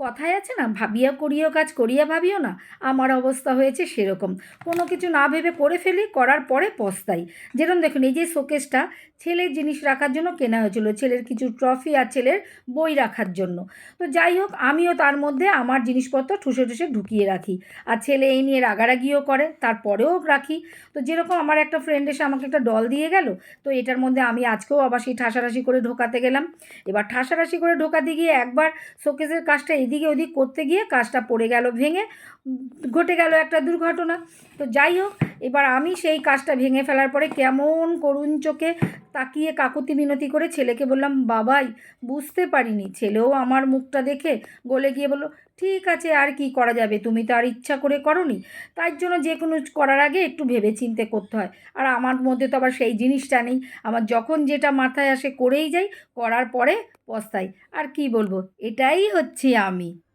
কথায় আছে না, ভাবিয়া করিও কাজ, করিয়া ভাবিও না। আমার অবস্থা হয়েছে সেরকম। কোনো কিছু না ভেবে করে ফেলি, করার পরে পস্তাই। যেরকম দেখুন, এই যে শোকেসটা, ছেলের জিনিস রাখার জন্য কেনা হয়েছিল, ছেলের কিছু ট্রফি আর ছেলের বই রাখার জন্য। তো যাই হোক, আমিও তার মধ্যে আমার জিনিসপত্র ঠুসে ঠুসে ঢুকিয়ে রাখি। আর ছেলে এই নিয়ে রাগারাগিও করে, তারপরেও রাখি। তো যেরকম আমার একটা ফ্রেন্ড এসে আমাকে একটা ডল দিয়ে গেল, তো এটার মধ্যে আমি আজকেও আবার সেই ঠাসারাশি করে ঢোকাতে গেলাম। এবার ঠাসারাশি করে ঢোকাতে গিয়ে একবার শোকেসের কাজটা এদিকে ওদিক করতে গিয়ে কাজটা পড়ে গেল ভেঙে উম, ঘটে গেল একটা দুর্ঘটনা। তো যাই হোক এবার আমি সেই কাজটা ভেঙে ফেলার পরে কেমন করুণ চোখে তাকিয়ে কাকুতি মিনতি করে ছেলেকে বললাম, বাবাই, বুঝতে পারিনি। ছেলেও আমার মুখটা দেখে গলে গিয়ে বলল, ঠিক আছে, আর কি করা যাবে? তুমি তো আর ইচ্ছা করে করনি। তার জন্য যে কোনো করার আগে একটু ভেবে চিন্তে করতে হয়। আর আমার মধ্যে তো আবার সেই জিনিসটা নেই। আমার যখন যেটা মাথায় আসে করেই যাই, করার পরে পস্তাই। আর কি বলব? এটাই হচ্ছে আমি।